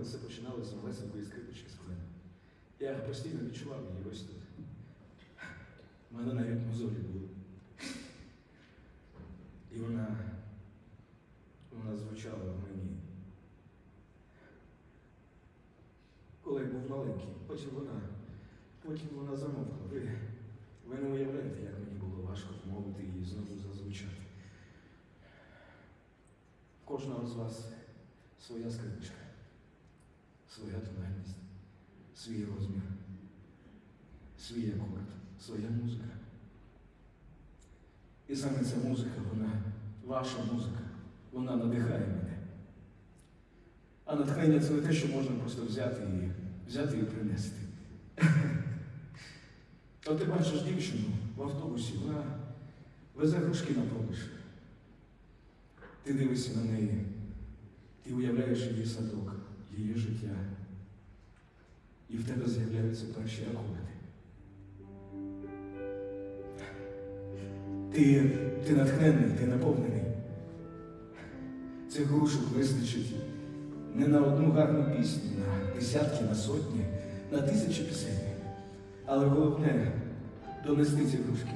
наприклад, все починалося з малесенької скрипочки з клина. Я постійно відчував її ось тут. У мене навіть мозолі були. І вона, вона звучала в мені. Коли я був маленький, потім вона, потім вона замовкла. Ви, ви не уявляєте, як мені було важко вмовити її знову зазвучати. Кожного з вас своя скрипочка, своя тональність, свій розмір, свій акорд, своя музика. І саме ця музика, вона, ваша музика, вона надихає мене. А натхнення це не те, що можна просто взяти і взяти і принести. От ти бачиш дівчину в автобусі, вона везе грушки на продаж. Ти дивишся на неї, ти уявляєш її садок, її в тебе з'являються перші акорди. Ти, ти натхнений, ти наповнений. Цих грушок вистачить не на одну гарну пісню, на десятки, на сотні, на тисячі пісень. Але головне донести ці грушки.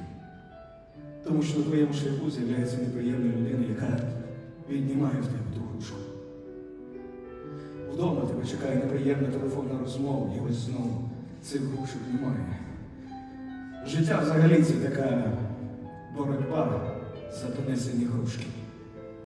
Тому що на твоєму шляху з'являється неприємна людина, Вдома тебе чекає неприємна телефонна розмова, і ось знову цих грушок немає. Життя взагалі це така боротьба за донесені грушки.